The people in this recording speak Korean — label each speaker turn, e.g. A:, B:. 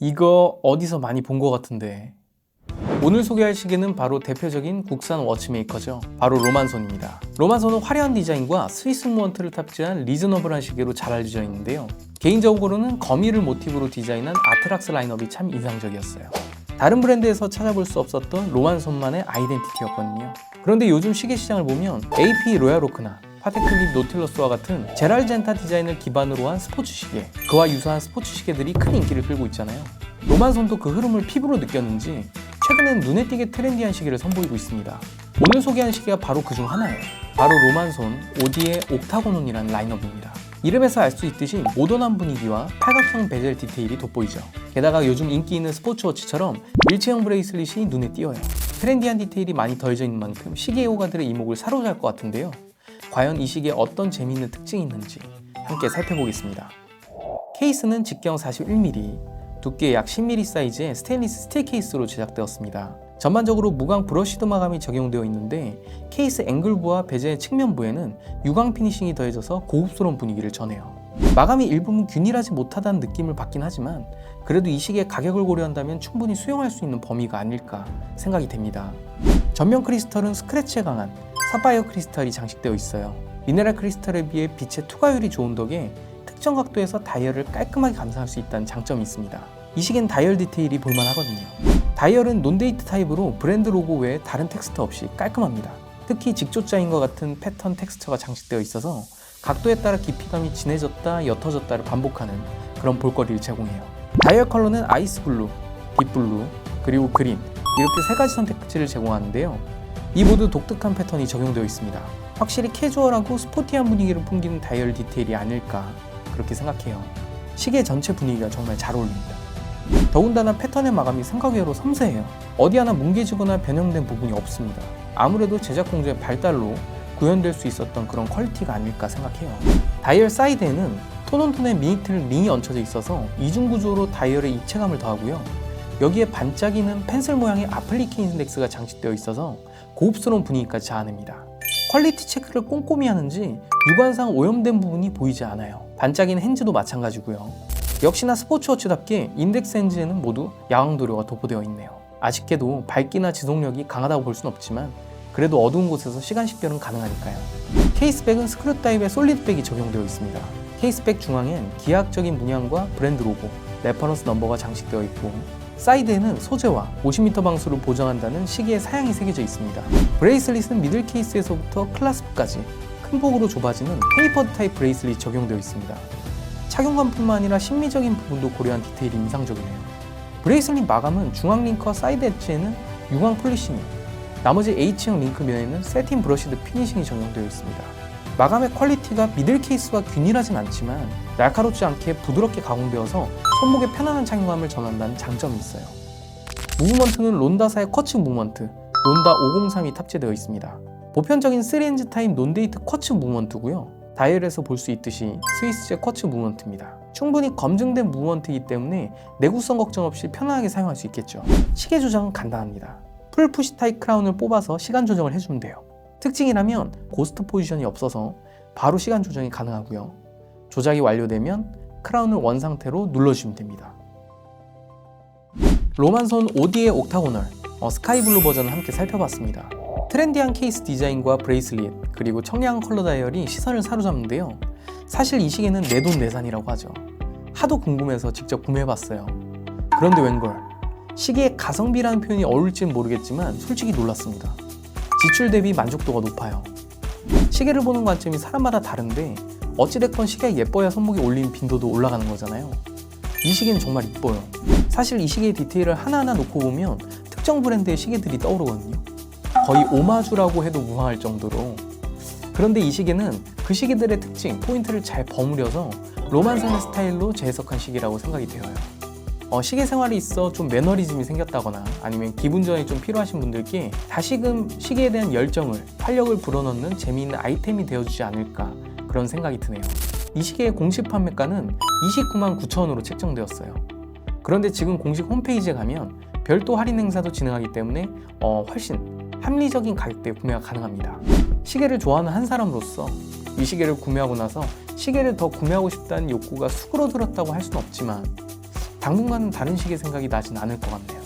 A: 이거 어디서 많이 본 것 같은데. 오늘 소개할 시계는 바로 대표적인 국산 워치메이커죠. 바로 로만손입니다. 로만손은 화려한 디자인과 스위스 무원트를 탑재한 리즈너블한 시계로 잘 알려져 있는데요. 개인적으로는 거미를 모티브로 디자인한 아트락스 라인업이 참 인상적이었어요. 다른 브랜드에서 찾아볼 수 없었던 로만손만의 아이덴티티였거든요. 그런데 요즘 시계 시장을 보면 AP 로얄로크나 파테클립 노틸러스와 같은 제랄젠타 디자인을 기반으로 한 스포츠 시계, 그와 유사한 스포츠 시계들이 큰 인기를 끌고 있잖아요. 로만손도 그 흐름을 피부로 느꼈는지 최근엔 눈에 띄게 트렌디한 시계를 선보이고 있습니다. 오늘 소개한 시계가 바로 그 중 하나예요. 바로 로만손 오디의 옥타고논이라는 라인업입니다. 이름에서 알 수 있듯이 모던한 분위기와 팔각형 베젤 디테일이 돋보이죠. 게다가 요즘 인기 있는 스포츠워치처럼 일체형 브레이슬릿이 눈에 띄어요. 트렌디한 디테일이 많이 더해져 있는 만큼 시계 애호가들의 이목을 사로잡을 것 같은데요. 과연 이 시계에 어떤 재미있는 특징이 있는지 함께 살펴보겠습니다. 케이스는 직경 41mm, 두께 약 10mm 사이즈의 스테인리스 스틸 케이스로 제작되었습니다. 전반적으로 무광 브러쉬드 마감이 적용되어 있는데 케이스 앵글부와 베젤 측면부에는 유광 피니싱이 더해져서 고급스러운 분위기를 전해요. 마감이 일부분 균일하지 못하다는 느낌을 받긴 하지만 그래도 이 시계의 가격을 고려한다면 충분히 수용할 수 있는 범위가 아닐까 생각이 됩니다. 전면 크리스털은 스크래치에 강한 사파이어 크리스털이 장식되어 있어요. 미네랄 크리스털에 비해 빛의 투과율이 좋은 덕에 특정 각도에서 다이얼을 깔끔하게 감상할 수 있다는 장점이 있습니다. 이 시계는 다이얼 디테일이 볼만하거든요. 다이얼은 논데이트 타입으로 브랜드 로고 외에 다른 텍스처 없이 깔끔합니다. 특히 직조자인과 같은 패턴 텍스처가 장식되어 있어서 각도에 따라 깊이감이 진해졌다 옅어졌다를 반복하는 그런 볼거리를 제공해요. 다이얼 컬러는 아이스 블루, 딥 블루, 그리고 그린 이렇게 세 가지 선택지를 제공하는데요. 이 모두 독특한 패턴이 적용되어 있습니다. 확실히 캐주얼하고 스포티한 분위기를 풍기는 다이얼 디테일이 아닐까 그렇게 생각해요. 시계 전체 분위기가 정말 잘 어울립니다. 더군다나 패턴의 마감이 생각외로 섬세해요. 어디 하나 뭉개지거나 변형된 부분이 없습니다. 아무래도 제작 공정의 발달로 구현될 수 있었던 그런 퀄리티가 아닐까 생각해요. 다이얼 사이드에는 톤온톤의 미니틀 링이 얹혀져 있어서 이중 구조로 다이얼의 입체감을 더하고요. 여기에 반짝이는 펜슬 모양의 아플리케 인덱스가 장식되어 있어서 고급스러운 분위기까지 자아냅니다. 퀄리티 체크를 꼼꼼히 하는지 육안상 오염된 부분이 보이지 않아요. 반짝이는 핸즈도 마찬가지고요. 역시나 스포츠워치답게 인덱스 핸즈에는 모두 야광 도료가 도포되어 있네요. 아쉽게도 밝기나 지속력이 강하다고 볼순 없지만 그래도 어두운 곳에서 시간 식별은 가능하니까요. 케이스백은 스크류 타입의 솔리드백이 적용되어 있습니다. 케이스백 중앙엔 기하학적인 문양과 브랜드 로고, 레퍼런스 넘버가 장식되어 있고 사이드에는 소재와 50m 방수를 보장한다는 시계의 사양이 새겨져 있습니다. 브레이슬릿은 미들 케이스에서부터 클라스프까지 큰 폭으로 좁아지는 테이퍼드 타입 브레이슬릿이 적용되어 있습니다. 착용감뿐만 아니라 심미적인 부분도 고려한 디테일이 인상적이네요. 브레이슬릿 마감은 중앙 링크와 사이드 엣지에는 유광 폴리싱이, 나머지 H형 링크 면에는 세틴 브러시드 피니싱이 적용되어 있습니다. 마감의 퀄리티가 미들 케이스와 균일하진 않지만 날카롭지 않게 부드럽게 가공되어서 손목에 편안한 착용감을 전한다는 장점이 있어요. 무브먼트는 론다사의 쿼츠 무브먼트, 론다 503이 탑재되어 있습니다. 보편적인 3엔즈 타입 논데이트 쿼츠 무브먼트고요. 다이얼에서 볼 수 있듯이 스위스제 쿼츠 무브먼트입니다. 충분히 검증된 무브먼트이기 때문에 내구성 걱정 없이 편안하게 사용할 수 있겠죠. 시계 조작은 간단합니다. 풀 푸시 타입 크라운을 뽑아서 시간 조정을 해주면 돼요. 특징이라면 고스트 포지션이 없어서 바로 시간 조정이 가능하고요. 조작이 완료되면 크라운을 원 상태로 눌러주시면 됩니다. 로만손 오디의 옥타고널 어, 스카이블루 버전을 함께 살펴봤습니다. 트렌디한 케이스 디자인과 브레이슬릿 그리고 청량 컬러 다이얼이 시선을 사로잡는데요. 사실 이 시계는 내돈내산이라고 하죠. 하도 궁금해서 직접 구매해봤어요. 그런데 웬걸 시계에 가성비라는 표현이 어울릴지는 모르겠지만 솔직히 놀랐습니다. 지출 대비 만족도가 높아요. 시계를 보는 관점이 사람마다 다른데 어찌됐건 시계가 예뻐야 손목에 올린 빈도도 올라가는 거잖아요. 이 시계는 정말 이뻐요. 사실 이 시계의 디테일을 하나하나 놓고 보면 특정 브랜드의 시계들이 떠오르거든요. 거의 오마주라고 해도 무방할 정도로. 그런데 이 시계는 그 시계들의 특징, 포인트를 잘 버무려서 로만산의 스타일로 재해석한 시계라고 생각이 되어요. 어, 시계 생활에 있어 좀 매너리즘이 생겼다거나 아니면 기분 전환이 좀 필요하신 분들께 다시금 시계에 대한 열정을, 활력을 불어넣는 재미있는 아이템이 되어주지 않을까 그런 생각이 드네요. 이 시계의 공식 판매가는 29만 9천 원으로 책정되었어요. 그런데 지금 공식 홈페이지에 가면 별도 할인 행사도 진행하기 때문에 어, 훨씬 합리적인 가격대에 구매가 가능합니다. 시계를 좋아하는 한 사람으로서 이 시계를 구매하고 나서 시계를 더 구매하고 싶다는 욕구가 수그러들었다고 할 수는 없지만 당분간은 다른 시계 생각이 나진 않을 것 같네요.